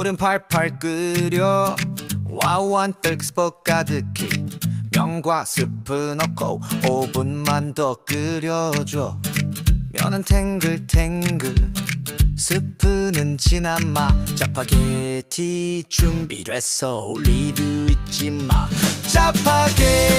물은 팔팔 끓여. 와우한 떡스벅 가득히 면과 스프 넣고 5분만 더 끓여줘. 면은 탱글탱글 스프는 진한 맛 짜파게티 준비됐어 올리브 잊지 마. 짜파게티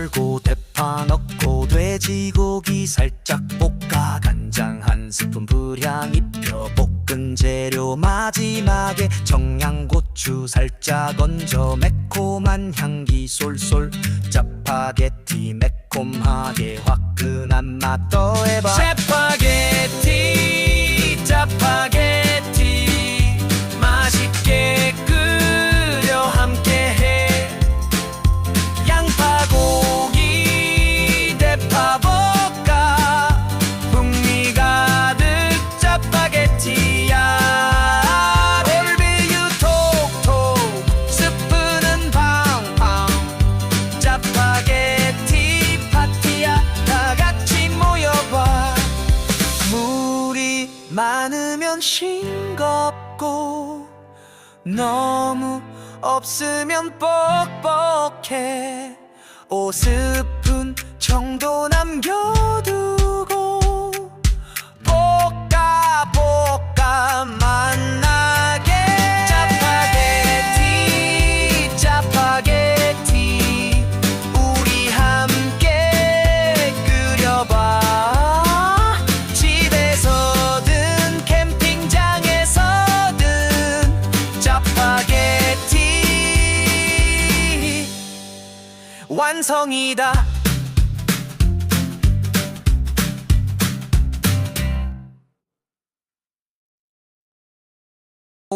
썰고 대파 넣고 돼지고기 살짝 볶아 간장 한 스푼 불향 입혀 볶은 재료 마지막에 청양고추 살짝 얹어 매콤한 향기 쏠쏠 짜파게티 매콤하게 화끈한 맛 더해봐 많으면 싱겁고 너무 없으면 뻑뻑해. 5스푼 정도 남겨 완성이다